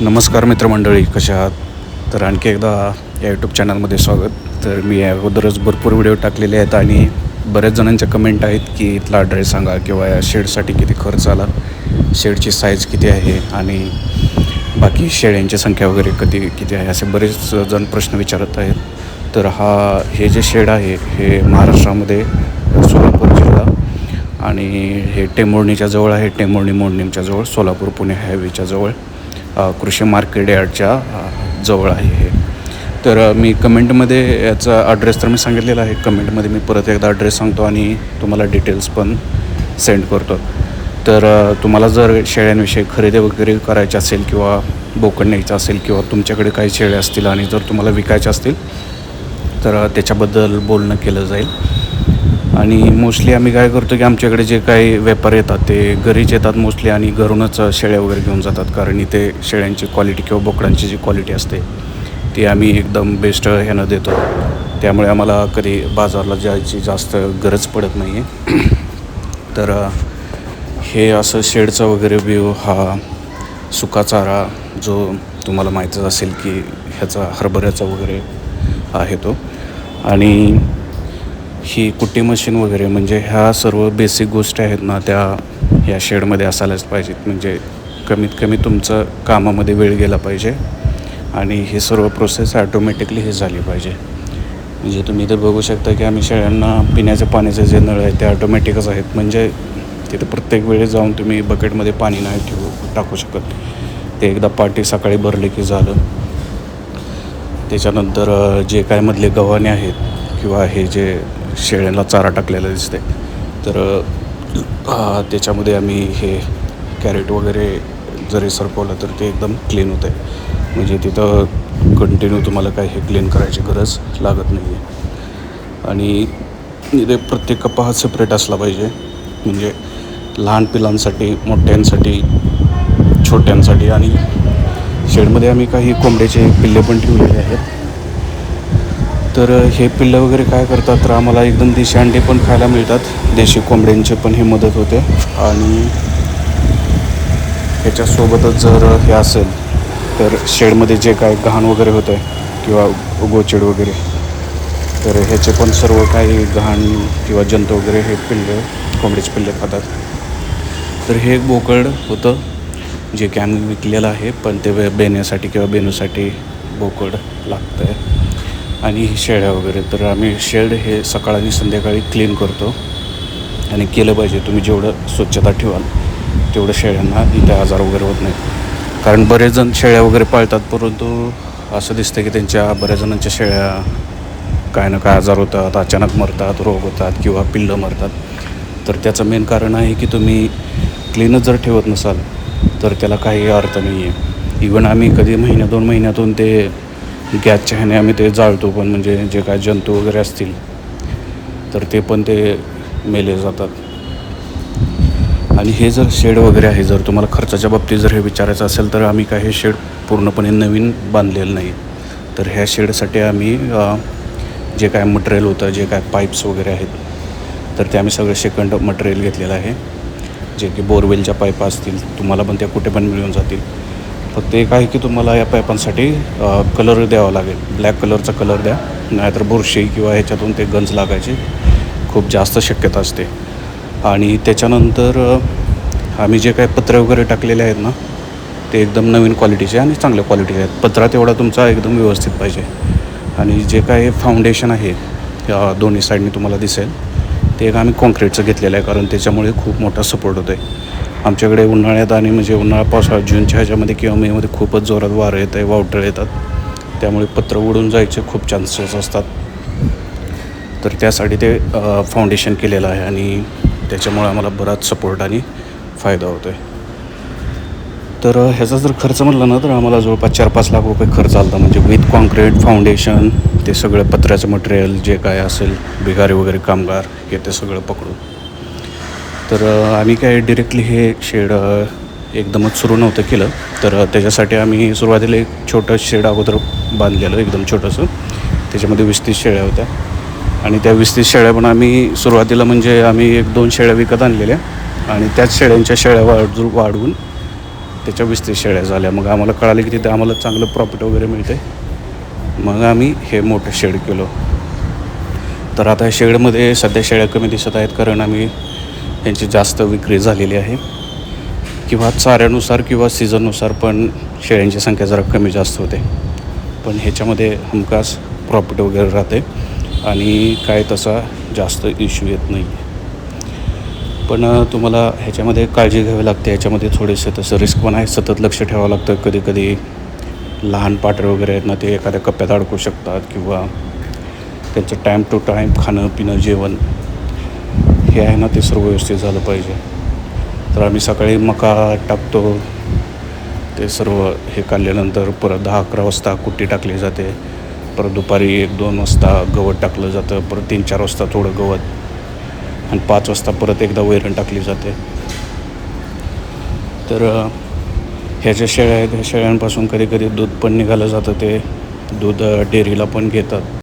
नमस्कार मित्रमंडळी कशा आहात? तर आणखी एकदा या यूट्यूब चॅनलमध्ये स्वागत. तर मी या अगोदरच भरपूर व्हिडिओ टाकलेले आहेत आणि बऱ्याच जणांच्या कमेंट आहेत की इथला ॲड्रेस सांगा किंवा या शेडसाठी किती खर्च आला शेडची साईज किती आहे आणि बाकी शेळ्यांची संख्या वगैरे कधी किती आहे असे बरेच जण प्रश्न विचारत आहेत. तर हा हे जे शेड आहे हे महाराष्ट्रामध्ये सोलापूर जिल्हा आणि हे टेंभुर्णीच्या जवळ आहे टेंभुर्णी मोडणीमच्या जवळ सोलापूर पुणे हायवेच्या जवळ. कृषी मार्केट यार्डच्या जवळ आहे हे. तर मी कमेंटमध्ये याचा ॲड्रेस तर मी सांगितलेला आहे. कमेंटमध्ये मी परत एकदा ॲड्रेस सांगतो आणि तुम्हाला डिटेल्स पण सेंड करतो. तर तुम्हाला जर शेळ्यांविषयी खरेदी वगैरे करायची असेल किंवा बोकड न्यायचं असेल किंवा तुमच्याकडे काही शेळ्या असतील आणि जर तुम्हाला विकायच्या असतील तर त्याच्याबद्दल बोलणं केलं जाईल. आणि मोस्टली आम्ही काय करतो की आमच्याकडे जे काही व्यापार येतात ते घरीच येतात मोस्टली आणि घरूनच शेळ्या वगैरे घेऊन जातात. कारण इथे शेळ्यांची क्वालिटी किंवा बोकडांची जी क्वालिटी असते ती आम्ही एकदम बेस्ट ह्यानं देतो. त्यामुळे आम्हाला कधी बाजारला जायची जास्त गरज पडत नाही आहे तर हे असं शेडचा वगैरे व्ह्यू हा सुका चारा जो तुम्हाला माहीतच असेल की ह्याचा हरभऱ्याचा वगैरे आहे तो. आणि ही कुट्टी मशीन वगैरे म्हणजे ह्या सर्व बेसिक गोष्टी आहेत ना त्या ह्या शेडमध्ये असायलाच पाहिजेत. म्हणजे कमीत कमी तुमचं कामामध्ये वेळ गेला पाहिजे आणि हे सर्व प्रोसेस ॲटोमॅटिकली हे झाली पाहिजे. म्हणजे तुम्ही इथं बघू शकता की आम्ही शेळ्यांना पिण्याच्या पाण्याचे जे नळ आहेत ते ऑटोमॅटिकच आहेत. म्हणजे तिथं प्रत्येक वेळेस जाऊन तुम्ही बकेटमध्ये पाणी नाही ठेवू टाकू शकत. ते एकदा पाटी सकाळी भरले की झालं. त्याच्यानंतर जे काय मधले गव्हाणे आहेत किंवा हे जे शेळ्यांना चारा टाकलेला दिसते तर त्याच्यामध्ये आम्ही हे कॅरेट वगैरे जरी सरकवलं तर ते एकदम क्लीन होतं आहे म्हणजे तिथं कंटिन्यू तुम्हाला काही हे क्लीन करायची गरज लागत नाही आहे आणि इथे प्रत्येक कप्पा हा सेपरेट असला पाहिजे. म्हणजे लहान पिलांसाठी मोठ्यांसाठी छोट्यांसाठी आणि शेडमध्ये आम्ही काही कोंबड्याचे पिल्ले पण ठेवलेले आहेत. तर हे पिल्लं वगैरे काय करतात तर आम्हाला एकदम देशी अंडे पण खायला मिळतात. देशी कोंबड्यांचे पण हे मदत होते. आणि ह्याच्यासोबतच जर हे असेल तर शेडमध्ये जे काय घाण वगैरे होतं आहे किंवा गोचेड वगैरे तर ह्याचे पण सर्व काही घाण किंवा जंतू वगैरे हे पिल्लं कोंबडीचे पिल्ले खातात. तर हे एक बोकड होतं जे की आम्ही विकलेलं आहे पण ते बेण्यासाठी किंवा बेनूसाठी बोकड लागतं आहे आणि ही शेळ्या वगैरे. तर आम्ही शेड हे सकाळ आणि संध्याकाळी क्लीन करतो. आणि केलं पाहिजे. तुम्ही जेवढं स्वच्छता ठेवाल तेवढं शेळ्यांना इथे आजार वगैरे होत नाही कारण बरेच जण शेळ्या वगैरे पाळतात परंतु असं दिसतं की त्यांच्या बऱ्याच जणांच्या शेळ्या काय ना काय आजार होतात अचानक मरतात रोग होतात किंवा पिल्लं मरतात. तर त्याचं मेन कारण आहे की तुम्ही क्लीनच जर ठेवत नसाल तर त्याला काही अर्थ नाही आहे इवन आम्ही कधी महिन्या दोन महिन्यातून ते गॅसच्या ह्याने आम्ही ते जाळतो पण म्हणजे जे काय जंतू वगैरे असतील तर ते पण ते मेले जातात. आणि हे जर शेड वगैरे आहे जर तुम्हाला खर्चाच्या बाबतीत जर हे विचारायचं असेल तर आम्ही काय हे शेड पूर्णपणे नवीन बांधलेलं नाही. तर ह्या शेडसाठी आम्ही जे काय मटेरियल होतं जे काय पाईप्स वगैरे आहेत तर ते आम्ही सगळं सेकंड मटेरियल घेतलेलं आहे. जे की बोरवेलच्या पाईप असतील तुम्हाला पण त्या कुठे पण मिळून जातील. फक्त एक आहे की तुम्हाला या पाईपांसाठी कलर द्यावा लागेल. ब्लॅक कलरचा कलर द्या. नाहीतर बुरशी किंवा ह्याच्यातून ते गंज लागायची. खूप जास्त शक्यता असते. आणि त्याच्यानंतर आम्ही जे काही पत्रे वगैरे टाकलेले आहेत ना ते एकदम नवीन क्वालिटीचे आणि चांगल्या क्वालिटीचे आहेत. पत्रा तेवढा तुमचा एकदम व्यवस्थित पाहिजे. आणि जे काही फाउंडेशन आहे दोन्ही साईडने तुम्हाला दिसेल ते एक आम्ही कॉन्क्रीटचं घेतलेलं आहे. कारण त्याच्यामुळे खूप मोठा सपोर्ट होतो आहे आमच्याकडे उन्हाळ्यात आणि म्हणजे उन्हाळा पावसाळा जूनच्या ह्याच्यामध्ये किंवा मेमध्ये खूपच जोरात वारं येतं आहे वावटळ येतात. त्यामुळे पत्र उडून जायचे खूप चान्सेस असतात. तर त्यासाठी ते फाउंडेशन केलेलं आहे आणि त्याच्यामुळे आम्हाला बराच सपोर्ट आणि फायदा होतो आहे तर ह्याचा जर खर्च म्हटला ना तर आम्हाला जवळपास चार पाच लाख रुपये खर्च आला म्हणजे विथ कॉन्क्रीट फाउंडेशन ते सगळं पत्र्याचं मटेरियल जे काय असेल बिगारी वगैरे कामगार हे ते सगळं पकडून. तर आम्ही काय डिरेक्टली हे शेड एकदमच सुरू नव्हतं केलं. तर त्याच्यासाठी आम्ही सुरुवातीला एक छोटं शेड अगोदर बांधलेलं एकदम छोटंसं. त्याच्यामध्ये वीस तीस शेळ्या होत्या. आणि त्या वीस तीस शेळ्या पण आम्ही सुरुवातीला म्हणजे आम्ही एक दोन शेळ्या विकत आणलेल्या आणि त्याच शेळ्यांच्या शेळ्या वाढू वाढवून त्याच्या वीस तीस शेळ्या झाल्या. मग आम्हाला कळालं की तिथे आम्हाला चांगलं प्रॉफिट वगैरे मिळते मग आम्ही हे मोठं शेड केलो. तर आता शेडमध्ये सध्या शेळ्या कमी दिसत आहेत कारण आम्ही यांची जास्त विक्री झालेली आहे. किंवा चाऱ्यानुसार किंवा सीझननुसार पण शेळ्यांची संख्या जरा कमी जास्त होते. पण ह्याच्यामध्ये हमखास प्रॉफिट वगैरे राहते आणि काय तसा जास्त इश्यू येत नाही. पण तुम्हाला ह्याच्यामध्ये काळजी घ्यावी लागते. ह्याच्यामध्ये थोडेसे तसं रिस्क पण आहे. सतत लक्ष ठेवावं लागतं. कधी कधी लहान पाटरे वगैरे आहेत ना ते एखाद्या कप्प्यात अडकू शकतात किंवा त्यांचं टाईम टू टाईम खाणं पिणं जेवण हे आहे ना ते सर्व व्यवस्थित झालं पाहिजे. तर आम्ही सकाळी मका टाकतो. ते सर्व हे काढल्यानंतर परत दहा अकरा वाजता कुट्टी टाकली जाते. परत दुपारी एक दोन वाजता गवत टाकलं जातं. परत तीन चार वाजता थोडं गवत. आणि पाच वाजता परत एकदा वैरण टाकली जाते. तर ह्याच्या ह्या ज्या शेळ्या आहेत. ह्या शेळ्यांपासून कधी कधी दूध पण निघालं जातं ते. दूध डेअरीला पण घेतात.